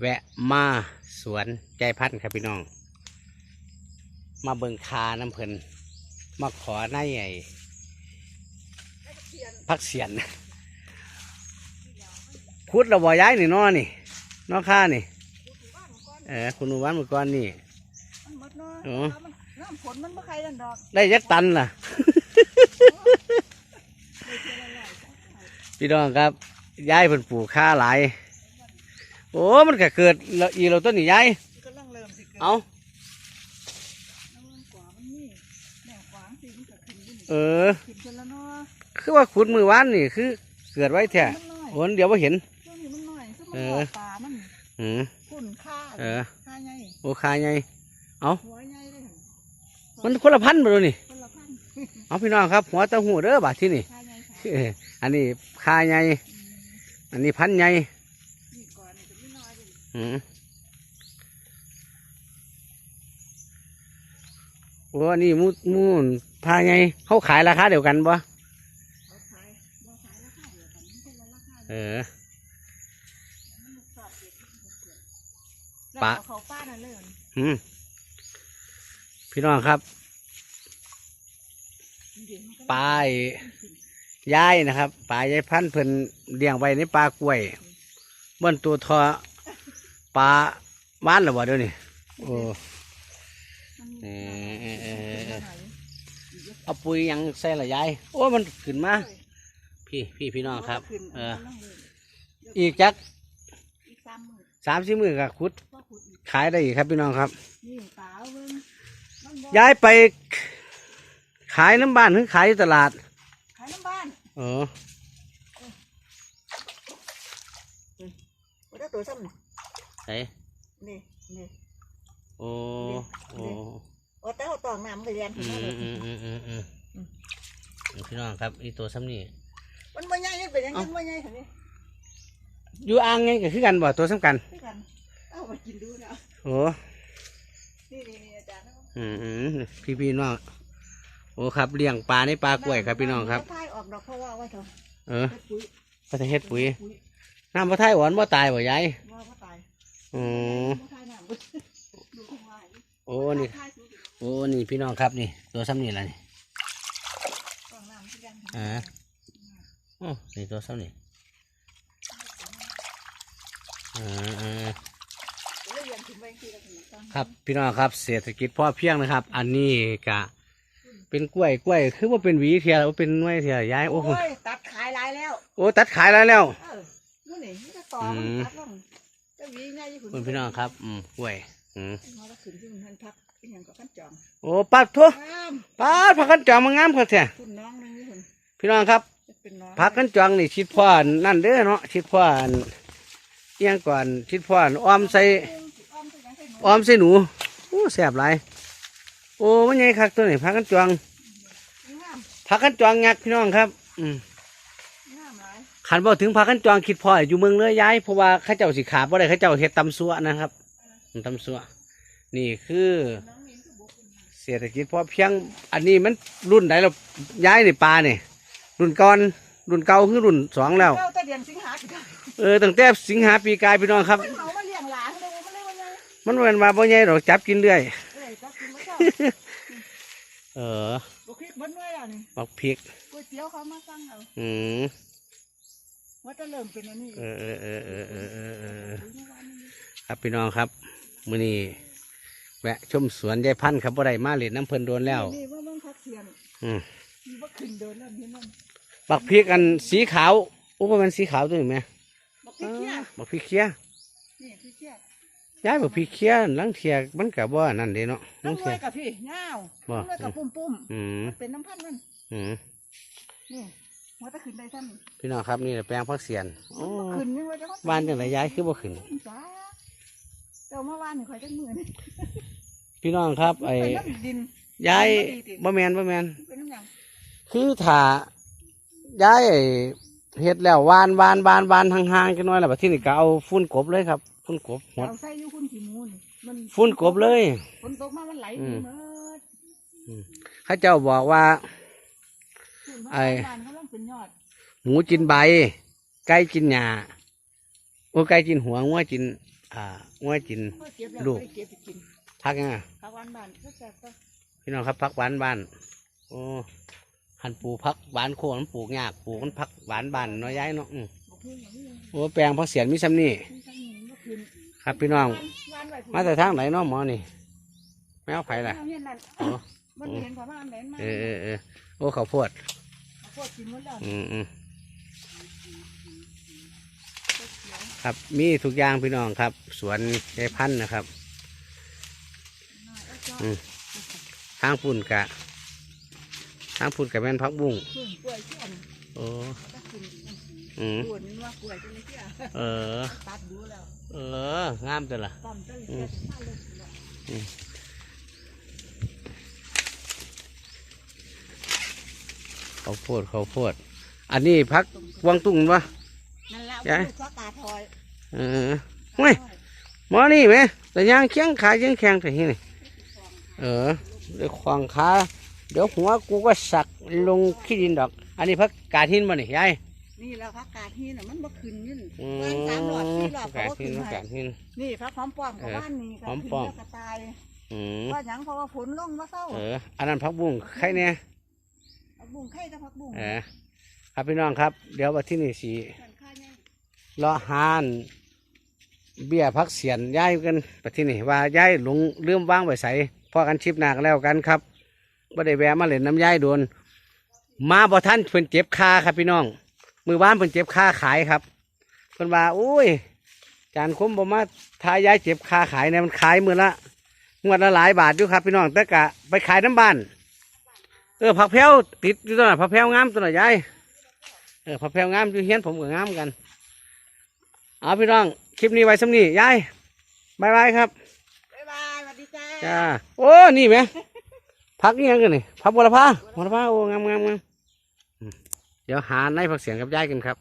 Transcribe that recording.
แวะมาสวนใจพันธุ์ครับพี่น้อง มาเบิงคาน้ำเพลินมาขอในไอ้พักเสียนคุดเราบ่ย้ายนี่เนอนี่เนอค่านี่ เออคุณอุวันเมื่อก่อนนี่มันหมดเนาะอ๋อมันน้ำฝนมันบ่ใครดันดอกได้ยักตันล่ะ พี่น้องครับย้ายเพิ่นปลูกข้าหลาย โอ้มันก็เกิดแล้วอีเราต้นนี่ย้ายก็ลังเริ่มสิกิดเอาน้ำกว่ามันนี่แม่ขวางสิมันก็ขึ้นอยู่นี่เออขึ้นจนแล้วเนาะคือว่าขุดมือวานนี่คือ เกิดไว้แท้มันน้อยโอนเดี๋ยวว่าเห็น ช่วงนี้มันน้อยซึ่งเอมันอหอดปลามันอืมพุ่นค่าเออ ค่าใหญ่โอ้คาไงหัวใหญ่เลยหั่นมันคนละพันธุ์บ่รู้นี่คนละพันเอาพี่น้องครับหัวเตาหูเด้อบาดที่นี่ค่าใหญ่ค่ะเอออันนี้คาไงอืมอันนี้พันธุ์ไง โอ้อันนี้มูมูนพาไงเขาขายราคาเดียวกันบ่เขาขายบ่ขายราคาเดียวกันมันคนละราคาเออมันลูกสอบเด็กมันก็เสียแล้วปะเอาเขาป้านั่นเลยหั่นอืมพี่น้องครับเดี๋ยวมันก็ปลายยายนะครับปลายายพันธุ์เพิ่นเลี้ยงไว้ในปลากล้วยบนตัวทอ ปลาบ้านหรือบ่เดี๋ยวนี้โอ้มันเออเออเออเออหายเอาปุ๋ยหยังใส่ละยายโอ้มันขึ้นมา พี่พี่พี่น้องครับขึ้นเออกำลังเลยอีกจักอีกสามหมื่นสามสี่มือกับคุด ก็ขุดอีกขายได้อีกครับพี่น้องครับ นี่ตาเบิ้งมันบ่ย้ายไป ขายน้ำบ้านหรือขายที่ตลาด ขายน้ำบ้านเออโอ้ได้ตัวซ้ ใส่ำนี่นี่โอ้โอ้โอ้แต่เขาตองน้ำมันก็เรียนอืขึ้นมมาเลยอืมอืมอืมอืมอืมพี่น้องครับอีตัวซ้ำนี่มันบ่ใหญ่นี่เป็นหยังเอ้ามันบ่ใหญ่เท่านี้อยู่อ่างไงก็คือกันบ่ตัวสำคัญคือกันเอามากินดูนะโอ้นี่นี่นี่อาจารย์นะอืมอืมพี่พี่น้องโอ้ครับเลี้ยงปลาในปลากล้วยครับพี่น้องครับทายออกดอกเพราะว่าเอาไว้เถอะเออเฮ็ดปุ๋ยก็จะเฮ็ดปุ๋ยน้ำพระไทยหวานบ่ตายบ่ยายว่าก็ตาย อืมบ่ทายน้ำบ่ดูข้างล่างโอ้นี่ทายสูงโอ้นี่พี่น้องครับนี่ตัวซ้ำนี่ละนี่ตองน้ำคือกันอ่าโอ้นี่ตัวซ้ำนี่อ่าอ่าเดี๋ยวเรียนถึงไปที่ละถึงตอนครับพี่น้องครับเศรษฐกิจพอเพียงนะครับ อันนี้กะเป็นกล้วยกล้วย คือว่าเป็นหวีเทียว่าเป็นหน่วยเทียยายโอ้โอ้โหยตัดขายหลายแล้ว โอ้ตัดขายแล้วแล้วเออนู่นนี่มันจะต่ออืมันมตัด ลงจะวีง่ายยี่คุณพี่น้องครับ อืมกล้วยอืมเราก็ขึ้นที่มันทันพักเป็นอย่างกับขั้นจองโอ้ปัดทั่วงามปัดผักกันจองมางามครับแท้คุณน้องนึงนี่คุณพี่น้องครับจะเป็นน้องผักกันจองนี่ชิดพ่อนั่นเด้อเนาะชิดพ่ออันเอียงก่อนชิดพ่ออันอ้อมใส่อ้อมใส่หยังใส่หนูอ้อมใส่หนูโอ้แสบหลายโอ้มันใหญ่คักตัวนี้ผักกันจองงามผักกันจองยักษ์พี่น้องครับ อืมงามหลาย ขันบอกถึงพาขันจองคิดพออยู่เมืองเลยย้ายเพราะว่าเข้าเจ้าสิขาบ่ได้เข้าเจ้าเฮ็ดตำซัวนะครับตำซัวนี่คือน้องมินคือบุกคุณเศรษฐกิจพอเพียงอันนี้มันรุ่นไหนเราย้ายในปลาเนี่ยรุ่นก่อนรุ่นเก่าคือรุ่นสองแล้วเจ้าแต่เดือนสิงหาคมเออตั้งแต่สิงหาปีกายพี่น้องครับ มันเอามาเลี้ยงหลานเลยมันเลยว่าไงมันเป็นมาบ่ใหญ่หรอกจับกินเรื่อยเอ้ยจักกินมาเจ้าเออบุกพริกเบิ้ลด้วยอะนี่บักพริกก๋วยเตี๋ยวเขามาสั่งเอาอืม ว่าจะเริ่มเป็นอันนี้เออเออเออเออเออเออเออปุ๋ยเมื่อวานนี้ครับพี่น้องครับมื้อนี้แวะชมสวนยายพันธุ์ครับบ่ได้มาเล่นน้ำเพิ่นโดนแล้ว นี่ว่ามันพักเทียนอืมมีว่าขึ้นเดินแล้วนี่มันบักพริกอันสีขาวโอ้มันสีขาวตัวนี้ไหมบักพริกเขี้ยบักพริกเคี้ยนี่พริกเขี้ยย้ายบักพริกเคี้ยลังเทียมันกับว่านั่นเด้เนาะลัน้ำงมเทีวยยกับพี่เงาวบ่น้ำมวยกับปุ่มปุ่มอืมเป็นน้ำพันธุ์มันอืมนี่ หัวตะขึ้นได้ซ้พี่น้องครับนี่แหละแปลงพักเสียนำโอ้มันบ่ขึ้นยังไงจะบ้านจังไรย้ายคือบ่ขึ้นจ้าเจ้าเมื่อวานนี่คอยจังมือนี่พี่น้องครับไอ้เป็นน้ำดินย้ายมันบ่ดีติบ่แมนบ่แมนเป็นน้ำหยังคือถ้าย้ายไอ้เฮ็ดแล้ววานวานวานวานห่างๆกันหน่อยแล้วบัดทีนี้ก็เอาฟุ้นกบเลยครับฟุ้นกบหมดเอาใส่อยูคุณขี้หมูนี่มันฟุ้นกบเลยฝนตกมามันไหลอืมเมื่อเขาเจ้าบอกว่าไอ้บ้านเขาเริ่มเป็นยอด หมูกินใบ ไก่กินหญ้าโอ้ไก่กินหัวงัวกิน อ่าง่วยกินก็เก็บแล้วลูกไปเก็บไปกินพักยังไงผักหวานบ้านก็แซ่บก็พี่น้องครับพักหวานบ้านโอ้หันปลูกพักหวานโคนมันปลูกยากปลูกมันพักหวานบ้านเน้อยย้ายเนาะอืมบอกเพื่อนอย่างนี้โอ้แปลงพักเสียนมีซ้ำนี่ที่ทั้งนี้เมื่อคืนครับพี่น้อง หวานไว้มาแต่ทางไหนเนาะหมอนี่ไม่เอาไผล่ะ เอาเห็นนั่นอ๋อมันเห็นกว่าบ้านไหนมาเออเออเออโอ้ข้าวโพด เอาพวกกินหมดแล้วอืมอืมครับมีทุกอย่างพี่น้องครับ สวนยายพันธุ์นะครับ อืมทางพุ่นกะทางพุ่นกะแม่นพักบุ้งขึ้นกล้วยเชื่อมโอ้ก็กินอืมปวดว่ากล้วยจะไม่เชื่อเออ ตัดดูแล้ว เอองามจังล่ะปั๊มจะเลยเชื่อถึงห้าเลยแล้ว ข้าวโพดข้าวโพด อันนี้พักกวางตุ้งปะนั่นแหละยายลูกฟักกาทอยเออเฮ้ยหมอนี่ไหมแต่ย่างเคียงขาเคียงแข็งแต่ที่นี่เออเดี๋ยวควางขาเดี๋ยวหัวกูก็สักลงขี้ดินดอก อันนี้พักกาดหินมานี่ยายนี่แล้วพักกาดที่น่ะมันบ่ขึ้นนี่อืวางสามหลอดสี่หลอดกาเขาดก็หิขึ้นนกาให้ดหินนี่พักหอมป้อมกับเออบ้านนี่ก็หอมขึ้นป้อมแล้วก็ตายอืมว่าหยังเพราะว่าฝนลงมาเศร้าเอออันนั้นพักบุ้งใครเนี่ยผัก บุ้งไข่กับผักบุ้งเออครับพี่น้องครับ เดี๋ยววันที่นี่สีกันข้าเนี่ยรอหานเบี้ยพักเสียนย้ายกันไปที่นี่ว่าย้ายหลงเลื่อมว่างไปใส่พอกันชิปหนักแล้วกันครับบ่ได้แวะมาเล่นน้ำย้ายโดน มาบ่ท่านเพิ่นเจ็บคาครับพี่น้อง มือบ้านเพิ่นเจ็บคาขายครับเพิ่นว่าอุ้ย จานคุ้มบ่มาทายย้ายเจ็บคาขายเนี่ยมันขายมือละงวดละหลายบาทอยู่ครับพี่น้องแต่กะไปขายน้ำบ้าน เออผักแพรวติดอยู่ตัวน่ะผักแพรวงามตัวน่ะยายเออผักแพรวงามอยู่เฮียนผมก็งามกันเอาพี่น้องคลิปนี้ไว้สำนี้ยายบายบายครับบ๊ายบายสวัสดีจ้าจ้าโอ้นี่ไหมพักนี่ยังกันนี่พักบัวละพาบัวละพาโอ้งามงามงามอืมเดี๋ยวหาในผักเสียงกับยายกันครับ